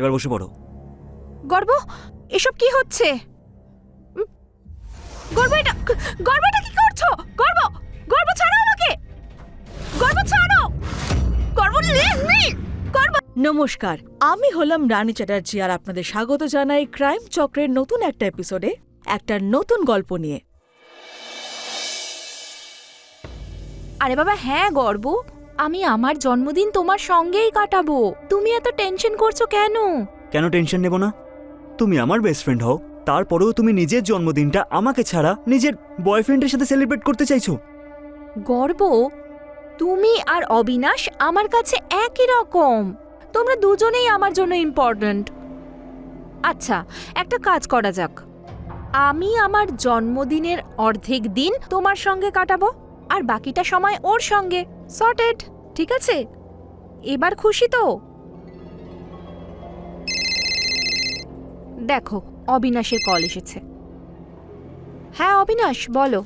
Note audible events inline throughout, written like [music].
এবার বসে পড়ো। গর্ব এসব কি হচ্ছে? গর্ব এটা গর্ব এটা কি করছ? গর্ব গর্ব ছাড়ো আমাকে! গর্ব ছাড়ো! গর্ব গর্ব নমস্কার আমি হলাম রানী চ্যাটার্জি আর আপনাদের স্বাগত জানাই ক্রাইম চক্রের নতুন একটা এপিসোডে একটা নতুন গল্প নিয়ে। আরে বাবা হ্যাঁ গর্ব। আমি আমার জন্মদিন তোমার সঙ্গেই কাটাবো। তুমি এত টেনশন করছ কেন? কেন টেনশন নেব না? তুমি আমার বেস্ট ফ্রেন্ড হও তারপরেও তুমি নিজের জন্মদিনটা আমাকে ছাড়া নিজের বয়ফ্রেন্ডের সাথে সেলিব্রেট করতে চাইছো। গর্ব? তুমি আর অবিনাশ আমার কাছে একই রকম। তোমরা দুজনেই আমার জন্য ইম্পর্ট্যান্ট আচ্ছা একটা কাজ করা যাক। আমি আমার জন্মদিনের অর্ধেক দিন তোমার সঙ্গে কাটাবো। আর বাকিটা সময় ওর সঙ্গে। সর্টেড ঠিক আছে? এবার খুশি তো? দেখো অবিনাশের কল এসেছে। হ্যাঁ অবিনাশ বলো।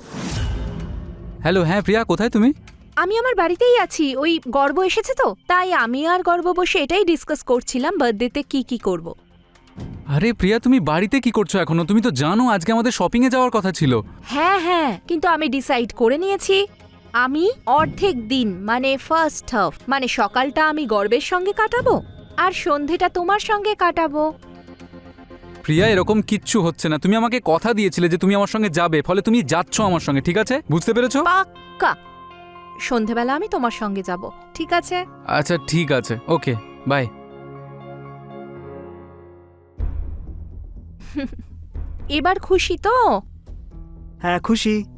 হ্যালো হ্যাঁ প্রিয়া কোথায় তুমি? আমি আমার বাড়িতেই আছি। ওই গর্ব এসেছে তো? তাই আমি আর গর্ব বসে এটাই ডিসকাস করছিলাম বার্থডেতে কি কি করব। আরে প্রিয়া তুমি বাড়িতে কি করছ এখনও? তুমি তো জানো আজকে আমাদের শপিং এ যাওয়ার কথা ছিল। হ্যাঁ হ্যাঁ কিন্তু আমি ডিসাইড করে নিয়েছি। আমি অর্ধেক দিন মানে ফার্স্ট হাফ মানে সকালটা আমি গর্বের সঙ্গে কাটাবো আর সন্ধেটা তোমার সঙ্গে কাটাবো। প্রিয়া এরকম কিচ্ছু হচ্ছে না। তুমি আমাকে কথা দিয়েছিলে যে তুমি আমার সঙ্গে যাবে ফলে তুমি যাচ্ছ আমার সঙ্গে ঠিক আছে? বুঝতে পেরেছ? পাক্কা। সন্ধেবেলা আমি তোমার সঙ্গে যাব ঠিক আছে? আচ্ছা ঠিক আছে। Okay bye. এবার খুশি তো? হ্যাঁ খুশি।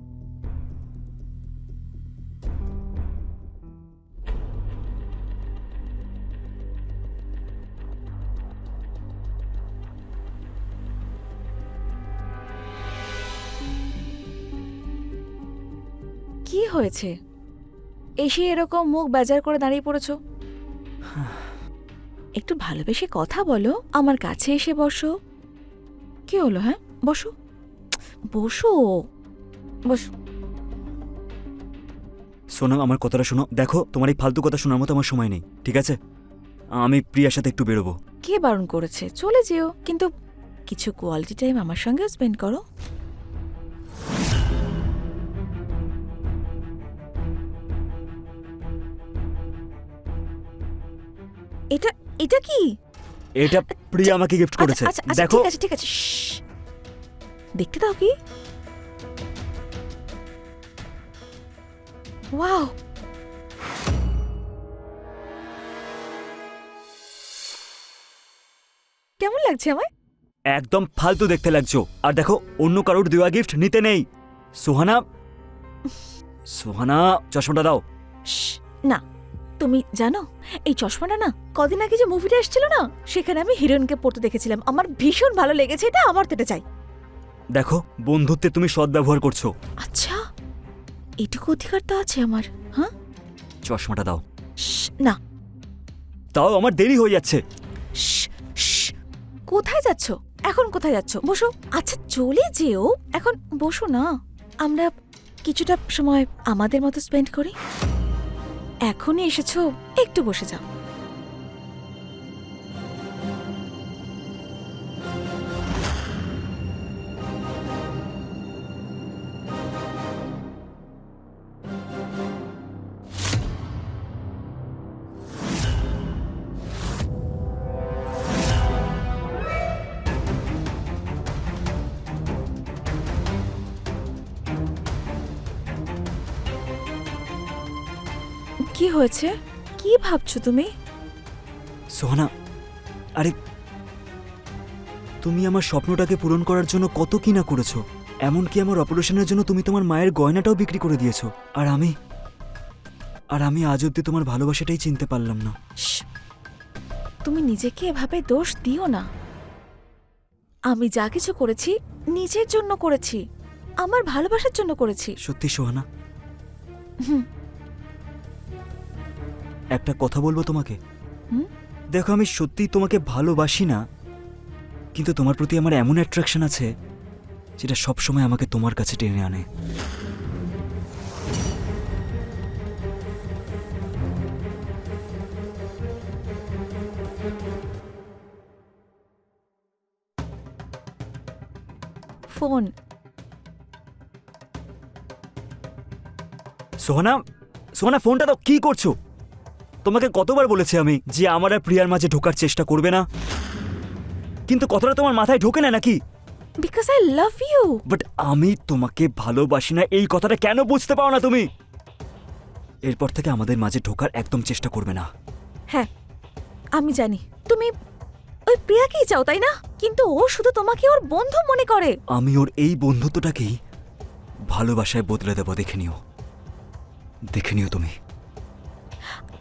হয়েছে? এসে এরকম মুখ বেজার করে দাঁড়িয়ে পড়েছ? একটু ভালোবেসে কথা বলো আমার কাছে এসে বসো। কি হলো হ্যাঁ? বসো। বসো। বসো। সোনাম আমার কথাটা শোনো। দেখো তোমার এই ফালতু কথা শোনার মতো আমার সময় নেই ঠিক আছে? আমি প্রিয়ার সাথে একটু বেরোবো। কে বারণ করেছে? চলে যেও। কিন্তু কিছু কোয়ালিটি টাইম আমার সঙ্গেও স্পেন্ড করো। এটা এটা কি? এটা প্রিয়া আমাকে গিফট করেছে। আচ্ছা, আচ্ছা, আচ্ছা, দেখো। ঠিক আছে ঠিক আছে দেখতে দাও কি। ওয়াও। কেমন লাগছে আমায়? একদম ফালতু দেখতে লাগছো। আর দেখো অন্য কারোর দেওয়া গিফট নিতে নেই। সোহানা সোহানা চশমাটা দাও। না। তুমি জানো এই চশমাটা না কদিন আগে যে মুভিটা এসেছিল না সেখানে আমি হিরোইনকে পড়তে দেখেছিলাম। আমার ভীষণ ভালো লেগেছে এটা আমার তো এটা চাই। দেখো বন্ধুত্বে তুমি সৎ ব্যবহার করছ। আচ্ছা এটুকু অধিকার তো আছে আমার হ্যাঁ? চশমাটা দাও। না। তাও আমার দেরি হয়ে যাচ্ছে। কোথায় যাচ্ছ? এখন কোথায় যাচ্ছ? বসো। আচ্ছা চলে যেও। এখন বসো না। আমরা কিছুটা সময় আমাদের মতো স্পেন্ড করি। এখনই এসেছ একটু বসে যাও। কি হয়েছে? কি ভাবছ তুমি? সোহানা আরে তুমি আমার স্বপ্নটাকে পূরণ করার জন্য কত কি না করেছ এমনকি আমার অপারেশনের জন্য তুমি তোমার মায়ের গয়নাটাও বিক্রি করে দিয়েছ আর আমি আর আমি আজ অব্দি তোমার ভালোবাসাটাই চিনতে পারলাম না। তুমি নিজেকে এভাবে দোষ দিও না। আমি যা কিছু করেছি নিজের জন্য করেছি আমার ভালোবাসার জন্য করেছি। সত্যি সোহানা? হুম। একটা কথা বলব তোমাকে? দেখো আমি সত্যি তোমাকে ভালোবাসি না কিন্তু তোমার প্রতি আমার এমন অ্যাট্রাকশন আছে যেটা সবসময় আমাকে তোমার কাছে টেনে আনে। ফোন। সোহনা সোহানা ফোনটা দাও কি করছ? তোমাকে কতবার বলেছি আমি যে আমার আর প্রিয়ার মাঝে ঢোকার চেষ্টা করবে না। কিন্তু কথাটা তোমার মাথায় ঢোকে না নাকি? Because I love you but আমি তোমাকে ভালোবাসি না এই কথাটা কেন বুঝতে পারো না তুমি? এরপর থেকে আমাদের মাঝে ঢোকার একদম চেষ্টা করবে না। হ্যাঁ আমি জানি। তুমি ওই প্রিয়াকেই চাও তাই না? কিন্তু ও শুধু তোমাকে ওর বন্ধু মনে করে। আমি ওর এই বন্ধুত্বটাকেই ভালোবাসায় বদলে দেবো দেখে নিও। দেখে নিও তুমি।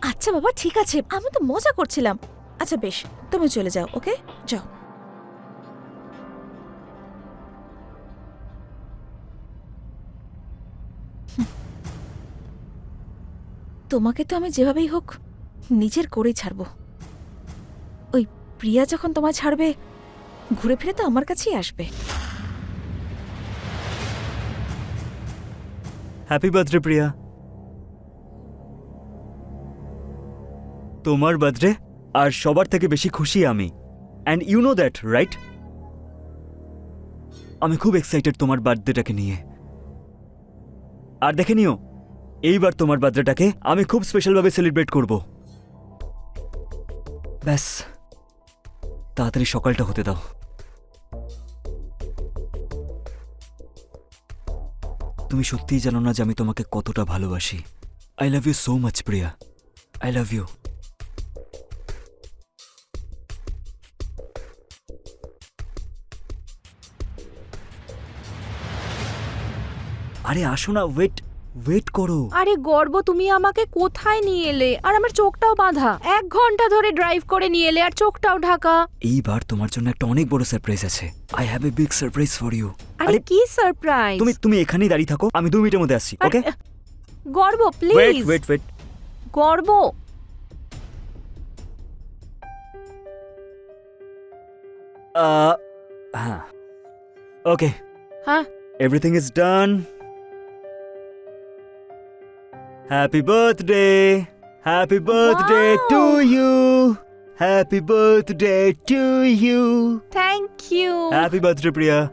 আচ্ছা বাবা ঠিক আছে। আমি তো মজা করছিলাম। আচ্ছা বেশ তুমি চলে যাও ওকে? যাও। তোমাকে তো আমি যেভাবেই হোক নিজের করেই ছাড়বো। ওই প্রিয়া যখন তোমায় ছাড়বে ঘুরে ফিরে তো আমার কাছেই আসবে। Happy birthday Priya. তোমার বার্থডে আর সবার থেকে বেশি খুশি আমি। And you know that right আমি খুব এক্সাইটেড তোমার বার্থডেটাকে নিয়ে। আর দেখে নিও, এইবার তোমার বার্থডেটাকে আমি খুব স্পেশালভাবে সেলিব্রেট করব। ব্যাস, তাড়াতাড়ি সকালটা হতে দাও। তুমি সত্যিই জানো না যে আমি তোমাকে কতটা ভালোবাসি। I love you so much Priya. I love you আরে আসো না ওয়েট ওয়েট করো। আরে গর্ব তুমি আমাকে কোথায় নিয়ে এলে? আর আমার চোখটাও বাঁধা। এক ঘণ্টা ধরে ড্রাইভ করে নিয়ে এলে আর চোখটাও ঢাকা। এইবার তোমার জন্য একটা অনেক বড় সারপ্রাইজ আছে। I have a big surprise for you আরে কি সারপ্রাইজ তুমি তুমি এখানেই দাঁড়িয়ে থাকো আমি দু মিনিটের মধ্যে আসছি ওকে গর্ব ওয়েট প্লিজ ওয়েট ওয়েট গর্ব। হ্যাঁ। ওকে হ্যাঁ। Everything is done Happy birthday! Happy birthday Wow. to you! Happy birthday to you! Thank you. Happy birthday, Priya.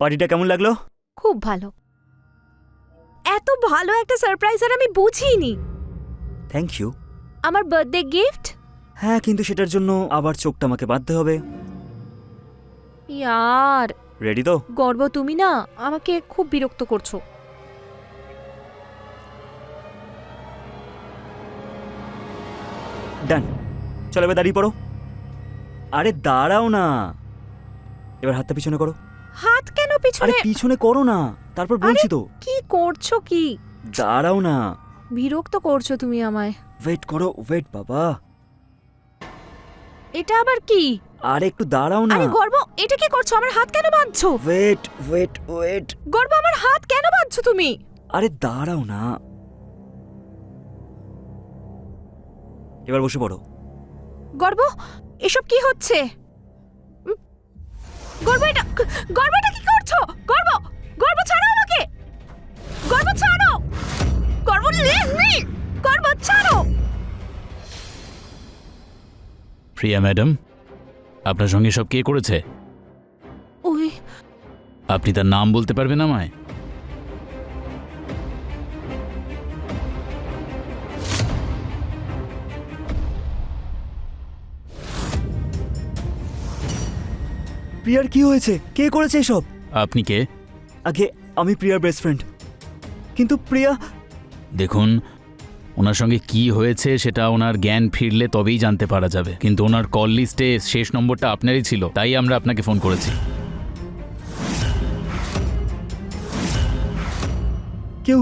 পার্টিটা কেমন লাগল? খুব ভালো। এত ভালো একটা সারপ্রাইজ আর আমি বুঝিনি। থ্যাংক ইউ আমার বার্থডে গিফট হ্যাঁ কিন্তু সেটার জন্য আবার চোখটা আমাকে বাঁধতে হবে। ইয়ার। রেডি তো? গর্ব তুমি না আমাকে খুব বিরক্ত করছ। ডান চলো এবার দাঁড়িয়ে পড়ো। আরে দাঁড়াও না। এবার হাতটা পিছনে করো। হাত কেন আরে পিছনে পিছনে করো না তারপর বলছি তো। কি করছ কি? দাঁড়াও না। বিরক্ত করছ তুমি আমায়। ওয়েট করো ওয়েট বাবা। এটা আবার কি? আরে একটু দাঁড়াও না। আরে গর্ব এটা কি করছ? আমার হাত কেন বাঁধছো? ওয়েট ওয়েট ওয়েট গর্ব আমার হাত কেন বাঁধছো তুমি? আরে দাঁড়াও না। এবার বসে পড়ো। গর্ব এসব কি হচ্ছে? গর্ব এটা গর্ব এটা কি করছ? গর্ব গর্ব ছাড়ো আমাকে! গর্ব ছাড়ো! গর্ব লিভ মি গর্ব ছাড়ো! প্রিয়া ম্যাডাম আপনার সঙ্গে সব কে করেছে? ওই আপনি তার নাম বলতে পারবেন আমায়? প্রিয়ার কি হয়েছে? কে করেছে এসব? আপনি কে? আগে আমি প্রিয়ার বেস্ট ফ্রেন্ড কিন্তু প্রিয়া দেখুন ওনার সঙ্গে কি হয়েছে সেটা ওনার জ্ঞান ফিরলে তবেই জানতে পারা যাবে। কিন্তু ওনার কল লিস্টে শেষ নম্বরটা আপনারই ছিল তাই আমরা আপনাকে ফোন করেছি। কেউ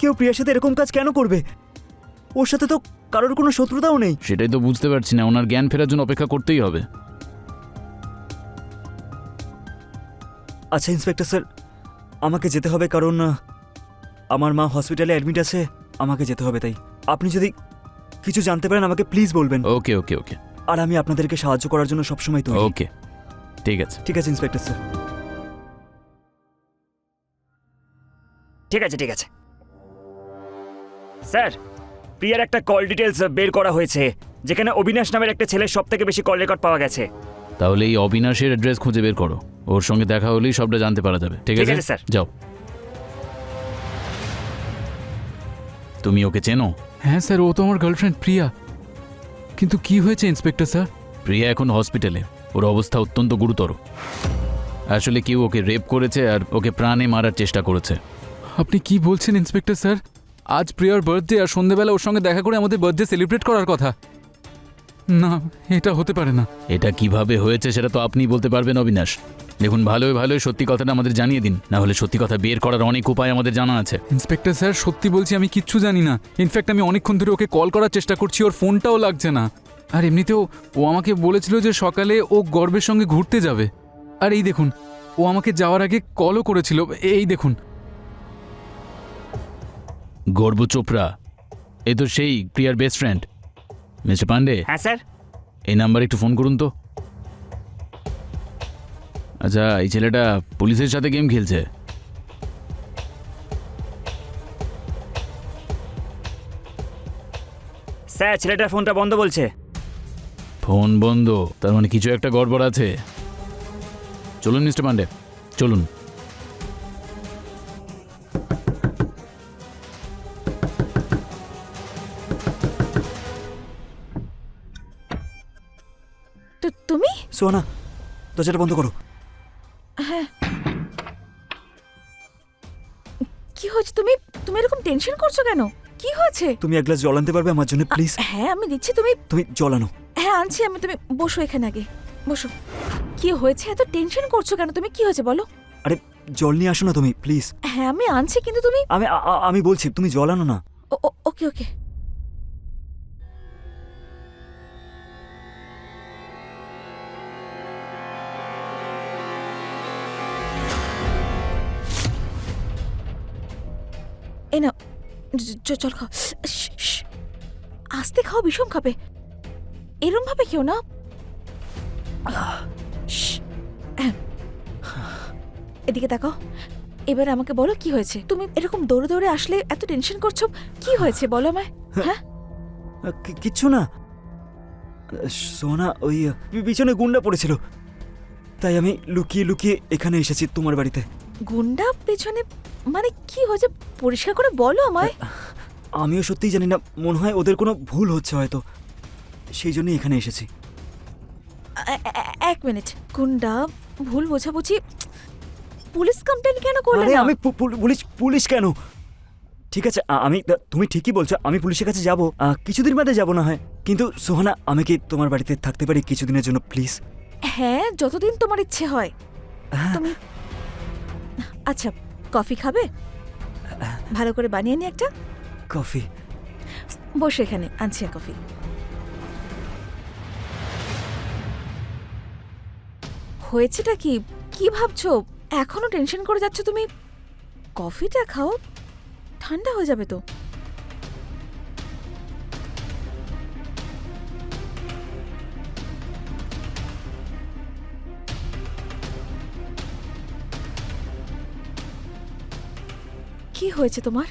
কেউ প্রিয়ার সাথে এরকম কাজ কেন করবে? ওর সাথে তো কারোর কোনো শত্রুতাও নেই। সেটাই তো বুঝতে পারছি না ওনার জ্ঞান ফেরার জন্য অপেক্ষা করতেই হবে। আচ্ছা ইন্সপেক্টর স্যার আমাকে যেতে হবে কারণ আমার মা হসপিটালে অ্যাডমিট আছে আমাকে যেতে হবে তাই। আপনি যদি কিছু জানতে পারেন আমাকে প্লিজ বলবেন। ওকে ওকে ওকে। আর আমি আপনাদেরকে সাহায্য করার জন্য সবসময় তো ওকে ঠিক আছে। ঠিক আছে ইন্সপেক্টর স্যার। ঠিক আছে ঠিক আছে। স্যার প্রিয়ার একটা কল ডিটেলস বের করা হয়েছে যেখানে অবিনাশ নামের একটা ছেলের সব থেকে বেশি কল রেকর্ড পাওয়া গেছে। তাহলে এই অবিনাশের অ্যাড্রেস খুঁজে বের করো। ওর সঙ্গে দেখা হলেই সবটা জানতে পারা যাবে। ঠিক আছে, স্যার। যাও। তুমি ওকে চেনো? হ্যাঁ স্যার ও তো আমার গার্লফ্রেন্ড প্রিয়া। কিন্তু কি হয়েছে ইন্সপেক্টর স্যার? প্রিয়া এখন হসপিটালে ওর অবস্থা অত্যন্ত গুরুতর। আসলে কেউ ওকে রেপ করেছে আর ওকে প্রাণে মারার চেষ্টা করেছে। আপনি কি বলছেন ইন্সপেক্টর স্যার? আজ প্রিয়ার বার্থডে আর সন্ধেবেলা ওর সঙ্গে দেখা করে আমাদের বার্থডে সেলিব্রেট করার কথা। না এটা হতে পারে না। এটা কীভাবে হয়েছে সেটা তো আপনি বলতে পারবেন অবিনাশ। দেখুন ভালোই ভালোই সত্যি কথাটা আমাদের জানিয়ে দিন। না হলে সত্যি কথা বের করার অনেক উপায় আমাদের জানা আছে। ইন্সপেক্টর স্যার সত্যি বলছি আমি কিচ্ছু জানি না। ইনফ্যাক্ট আমি অনেকক্ষণ ধরে ওকে কল করার চেষ্টা করছি ওর ফোনটাও লাগছে না। আর এমনিতেও ও আমাকে বলেছিল যে সকালে ও গর্বের সঙ্গে ঘুরতে যাবে। আর এই দেখুন ও আমাকে যাওয়ার আগে কলও করেছিল। এই দেখুন। গর্ব চোপড়া। এ তো সেই প্রিয়ার বেস্ট ফ্রেন্ড মিস্টার পান্ডে? হ্যাঁ স্যার। এই নাম্বারে একটু ফোন করুন তো। আচ্ছা এই ছেলেটা পুলিশের সাথে গেম খেলছে। স্যার ছেলেটার ফোনটা বন্ধ বলছে। ফোন বন্ধ তার মানে কিছু একটা গড়বড় আছে। চলুন মিস্টার পান্ডে চলুন। সোহানা দরজাটা বন্ধ করো। কি হয়েছে? তুমি তুমি এরকম টেনশন করছ কেন? কি হয়েছে? তুমি এক গ্লাস জল আনতে পারবে আমার জন্য প্লিজ হ্যাঁ আমি দিচ্ছি তুমি তুমি জল আনো। হ্যাঁ আনছি আমি তুমি বসো এখানে আগে। বসো। কি হয়েছে? এত টেনশন করছ কেন? তুমি কি হয়েছে বলো? আরে জল নিয়ে আসো না তুমি প্লিজ হ্যাঁ আমি আনছি কিন্তু তুমি আমি আমি বলছি তুমি জল আনো না। ও- ও- ওকে ওকে। চল খাও। আস্তে খাও, বিষম খাবে। এরম ভাবে কেউ না। এদিকে তাকাও। এবার আমাকে বলো কি হয়েছে? তুমি এরকম দৌড়ে দৌড়ে আসলে এত টেনশন করছ? কি হয়েছে? বলো আমায়। হ্যাঁ? কিচ্ছু না। সোনা, ওই, পিছনে গুন্ডা পড়েছিল। তাই আমি লুকিয়ে লুকিয়ে এখানে এসেছি তোমার বাড়িতে। গুন্ডা পেছনে মানে কি হয়েছে? পরিষ্কার করে বলো আমায়। আমিও সত্যিই জানি না মনে হয় ওদের কোনো ভুল হচ্ছে হয়তো। সেই জন্যই এখানে এসেছি। এক মিনিট। গুন্ডা ভুল বোঝাবুঝি। পুলিশ কমপ্লেন কেন করলে আরে আমি পুলিশ পুলিশ কেন? ঠিক আছে আমি তুমি ঠিকই বলছো আমি পুলিশের কাছে যাব। কিছুদিন বাদে যাব না হয়। কিন্তু সোহানা আমি কি তোমার বাড়িতে থাকতে পারি কিছুদিনের জন্য প্লিজ? হ্যাঁ যতদিন তোমার ইচ্ছে হয়। তুমি আচ্ছা কফি খাবে? ভালো করে বানিয়ে নি একটা। কফি। বসে এখানে আনছি কফি। হয়েছেটা কি? কি ভাবছ? এখনও টেনশন করে যাচ্ছ তুমি? কফিটা খাও ঠান্ডা হয়ে যাবে তো। কি হয়েছে তোমার?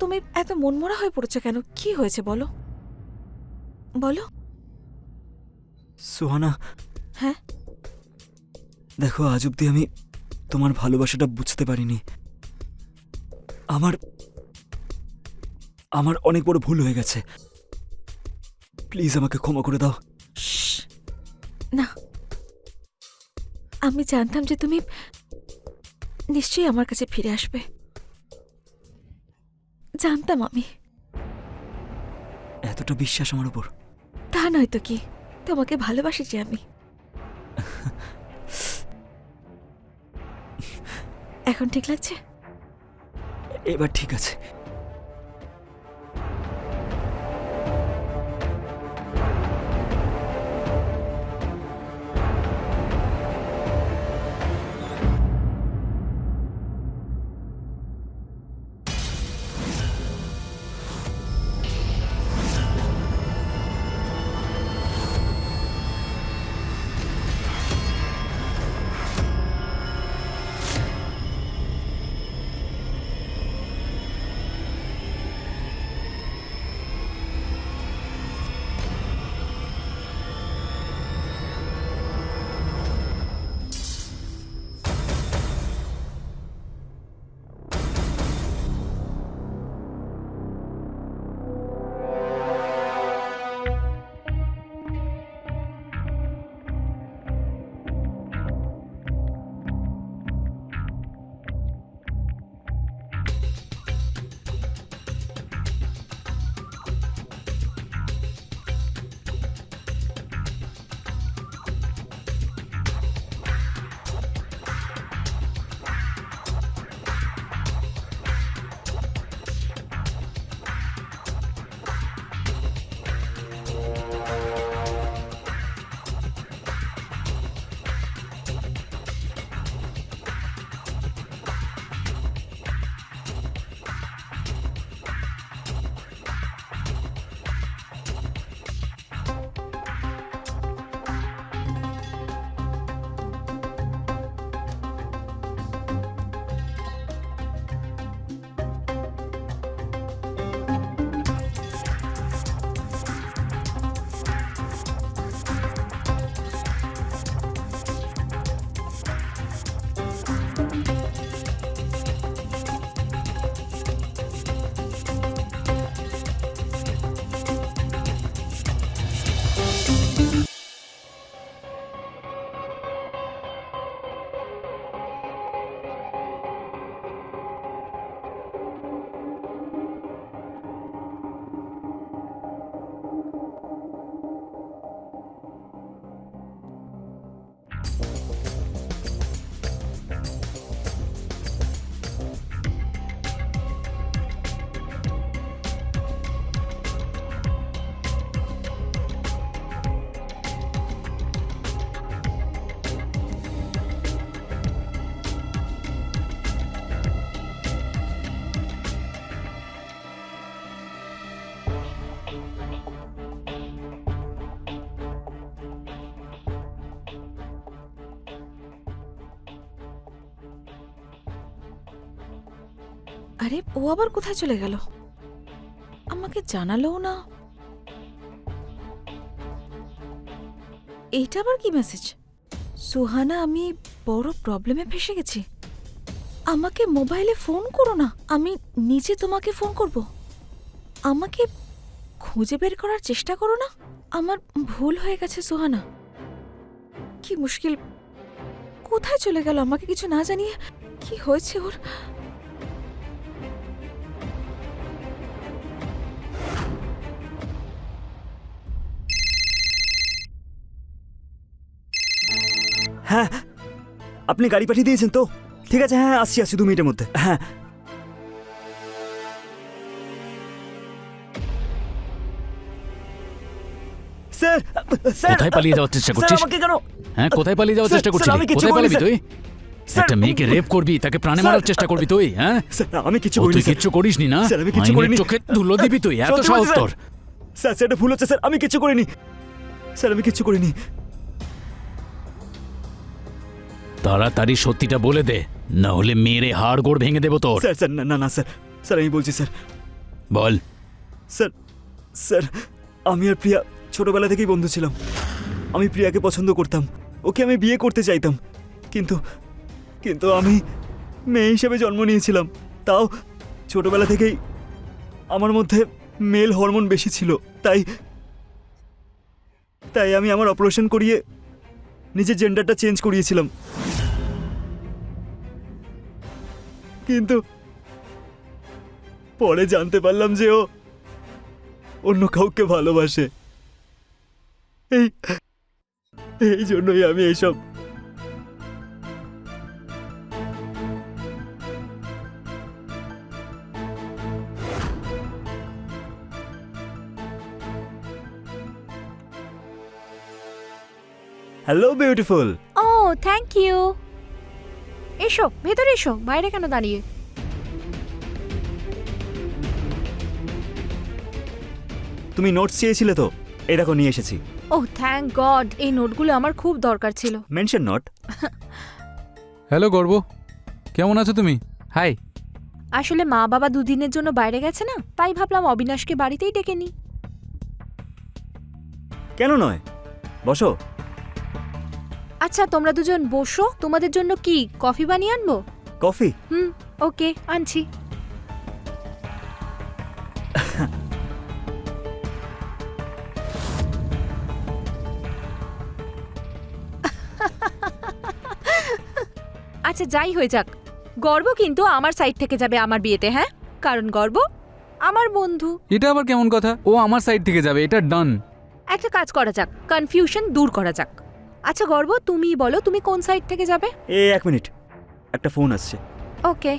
তুমি এত মনমরা হয়ে পড়েছো কেন? কি হয়েছে বলো? বলো। সুহানা। হ্যাঁ? দেখো আজ অব্দি আমি তোমার ভালোবাসাটা বুঝতে পারিনি। আমার আমার অনেক বড় ভুল হয়ে গেছে। প্লিজ আমাকে ক্ষমা করে দাও। না। আমি জানতাম যে তুমি নিশ্চয়ই আমার কাছে ফিরে আসবে। জানতাম আমি। এতটা বিশ্বাস আমার উপর? তা নয় তো কি? তোমাকে ভালোবাসি যে আমি। [laughs] এখন ঠিক লাগছে? এবার ঠিক আছে। আরে, ও আবার কোথায় চলে গেল? আমাকে জানালোও না। এইটা আবার কি মেসেজ সুহানা, আমি বড় প্রবলেমে ফেসে গেছি। আমাকে মোবাইলে ফোন করো না, আমি নিজে তোমাকে ফোন করব। আমাকে খুঁজে বের করার চেষ্টা করো না, আমার ভুল হয়ে গেছে সুহানা। কি মুশকিল, কোথায় চলে গেল আমাকে কিছু না জানিয়ে? কি হয়েছে ওর? হ্যাঁ। আপনি গাড়ি পাঠিয়ে দিয়েছেন তো? ঠিক আছে হ্যাঁ আসছি আসছি দু মিনিটের মধ্যে। হ্যাঁ। স্যার স্যার কোথায় পালিয়ে যাওয়ার চেষ্টা করছিস? আমাকে কেন? হ্যাঁ কোথায় পালিয়ে যাওয়ার চেষ্টা করছিস কোথায় পালাবি তুই? একটা মেয়েকে রেপ করবি তাকে প্রাণে মারার চেষ্টা করবি তুই হ্যাঁ? আমি কিছু তুই। কিচ্ছু করিসনি না? আমি কিচ্ছু করিনি। চোখে ধুলো দিবি তুই এত সাহস তোর। স্যার এটা ভুল হচ্ছে স্যার আমি কিছু করিনি। স্যার আমি কিছু করিনি। তাড়াতাড়ি সত্যিটা বলে দে না হলে মেরে হাড় গোড় ভেঙে দেবো তোর। স্যার স্যার না না না স্যার। স্যার আমি বলছি স্যার। বল। স্যার স্যার আমি আর প্রিয়া ছোটবেলা থেকেই বন্ধু ছিলাম। আমি প্রিয়াকে পছন্দ করতাম। ওকে আমি বিয়ে করতে চাইতাম। কিন্তু কিন্তু আমি মেয়ে হিসেবে জন্ম নিয়েছিলাম। তাও ছোটবেলা থেকেই আমার মধ্যে মেল হরমোন বেশি ছিল। তাই তাই আমি আমার অপারেশন করিয়ে নিজের জেন্ডারটা চেঞ্জ করিয়েছিলাম। কিন্তু পরে জানতে পারলাম যে ও অন্য কাউকে ভালোবাসে। এই এই জন্যই আমি এইসব hello beautiful oh thank you এসো ভেতরে এসো বাইরে কেন দাঁড়িয়ে? তুমি নোটস চেয়েছিলে তো? এই দেখো নিয়ে এসেছি। ও থ্যাংক গড এই নোটগুলো আমার খুব দরকার ছিল। মেনশন নোট হ্যালো গর্ব। কেমন আছো তুমি? হাই আসলে মা বাবা দুদিনের জন্য বাইরে গেছে না তাই ভাবলাম অবিনাশকে বাড়িতেই ডেকে নি কেন নয়? বসো। আচ্ছা তোমরা দুজন বসো। তোমাদের জন্য কি কফি বানিয়ে আনব? কফি? হুম ওকে আনছি। আচ্ছা যাই হয়ে যাক। গর্ব কিন্তু আমার সাইড থেকে যাবে আমার বিয়েতে হ্যাঁ? কারণ গর্ব আমার বন্ধু। এটা আবার কেমন কথা? ও আমার সাইড থেকে যাবে এটা ডান। একটা কাজ করা যাক কনফিউশন দূর করা যাক। আচ্ছা গর্ব তুমি বলো তুমি কোন সাইড থেকে যাবে? এ এক মিনিট একটা ফোন আসছে। ওকে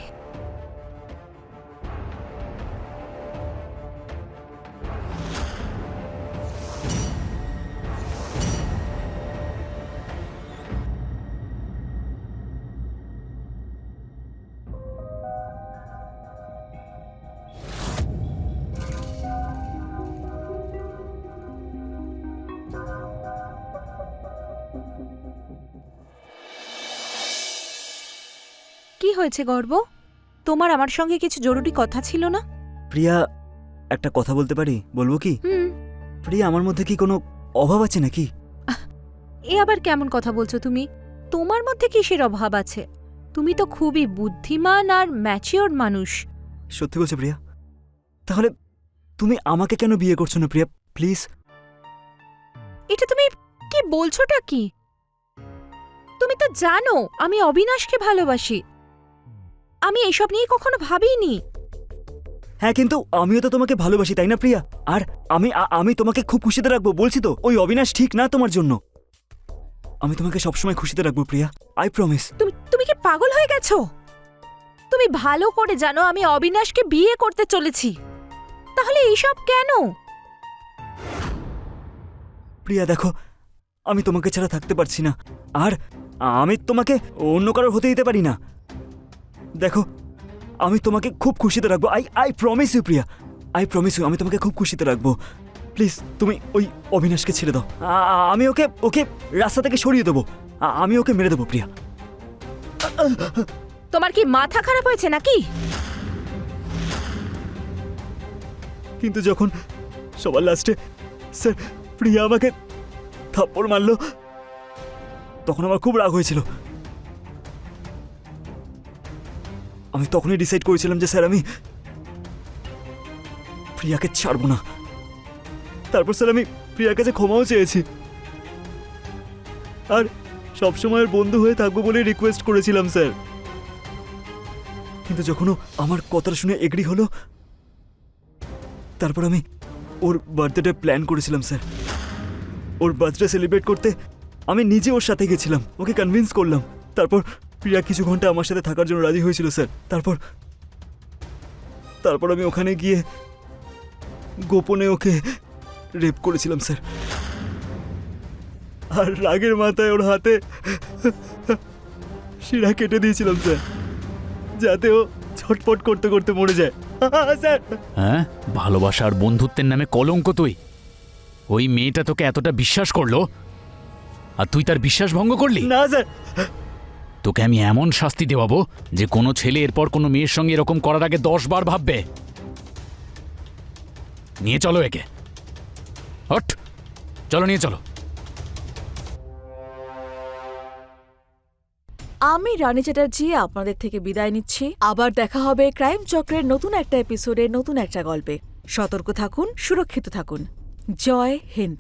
হয়েছে গর্ব? তোমার আমার সঙ্গে কিছু জরুরি কথা ছিল না? প্রিয়া একটা কথা বলতে পারি? বলব কি? হুম। প্রিয়া আমার মধ্যে কি কোনো অভাব আছে নাকি? এ আবার কেমন কথা বলছো তুমি? তোমার মধ্যে কিসের অভাব আছে? তুমি তো খুবই বুদ্ধিমান আর ম্যাচিওর মানুষ। সত্যি বলছো প্রিয়া? তাহলে তুমি আমাকে কেন বিয়ে করছ না প্রিয়া? প্লিজ। এটা তুমি কি বলছোটা কি? তুমি তো জানো আমি অবিনাশকে ভালোবাসি। আমি এসব নিয়ে কখনো ভাবিনি। হ্যাঁ কিন্তু আমিও তো তোমাকে ভালোবাসি তাই না প্রিয়া? আর আমি আমি তোমাকে খুব খুশিতে রাখব বলছি তো ওই অবিনাশ ঠিক না তোমার জন্য? আমি তোমাকে সবসময় খুশিতে রাখব প্রিয়া আই প্রমিস তুমি তুমি কি পাগল হয়ে গেছো? তুমি ভালো করে জানো আমি অবিনাশকে বিয়ে করতে চলেছি। তাহলে এইসব কেন? প্রিয়া দেখো আমি তোমাকে ছাড়া থাকতে পারছি না। আর আমি তোমাকে অন্য কারোর হতে দিতে পারি না। দেখো আমি তোমাকে খুব খুশিতে রাখব। I I promise you Priya. I promise you আমি তোমাকে খুব খুশিতে রাখব। প্লিজ তুমি ওই অবিনাশকে ছেড়ে দাও। আমি ওকে ওকে রাস্তা থেকে সরিয়ে দেবো। আমি ওকে মেরে দেবো প্রিয়া। তোমার কি মাথা খারাপ হয়েছে নাকি? কিন্তু যখন সবার লাস্টে স্যার প্রিয়া আমাকে থাপ্পড় মারলো তখন আমার খুব রাগ হয়েছিল। আমি তখনই ডিসাইড করেছিলাম যে স্যার, আমি প্রিয়াকে ছাড়বো না। তারপর স্যার, আমি প্রিয়ার কাছে ক্ষমাও চেয়েছি। আর সবসময়ের বন্ধু হয়ে থাকব বলে রিকোয়েস্ট করেছিলাম, স্যার। কিন্তু যখনও আমার কথা শুনে এগ্রি হলো, তারপর আমি ওর বার্থডেটা প্ল্যান করেছিলাম, স্যার। ওর বার্থডে সেলিব্রেট করতে আমি নিজে ওর সাথে গেছিলাম, ওকে কনভিন্স করলাম। তারপর প্রিয়া কিছু ঘণ্টা আমার সাথে থাকার জন্য রাজি হয়েছিল স্যার। তারপর তারপর আমি ওখানে গিয়ে গোপনে ওকে রেপ করেছিলাম স্যার। আর রাগের মাথায় ওর হাতে শিরা কেটে দিয়েছিলাম স্যার যাতে ও ছটপট করতে করতে মরে যায়। স্যার! হ্যাঁ? ভালোবাসা আর বন্ধুত্বের নামে কলঙ্ক তুই। ওই মেয়েটা তোকে এতটা বিশ্বাস করল? আর তুই তার বিশ্বাস ভঙ্গ করলি? না স্যার! তোকে আমি এমন শাস্তি দেওয়াবো যে কোনো ছেলে এরপর কোনো মেয়ের সঙ্গে এরকম করার আগে দশ বার ভাববে। নিয়ে চলো একে। হট। চলো, নিয়ে চলো। আমি রানী চ্যাটার্জি আপনাদের থেকে বিদায় নিচ্ছি। আবার দেখা হবে ক্রাইম চক্রের নতুন একটা এপিসোডে নতুন একটা গল্পে। সতর্ক থাকুন, সুরক্ষিত থাকুন। জয় হিন্দ।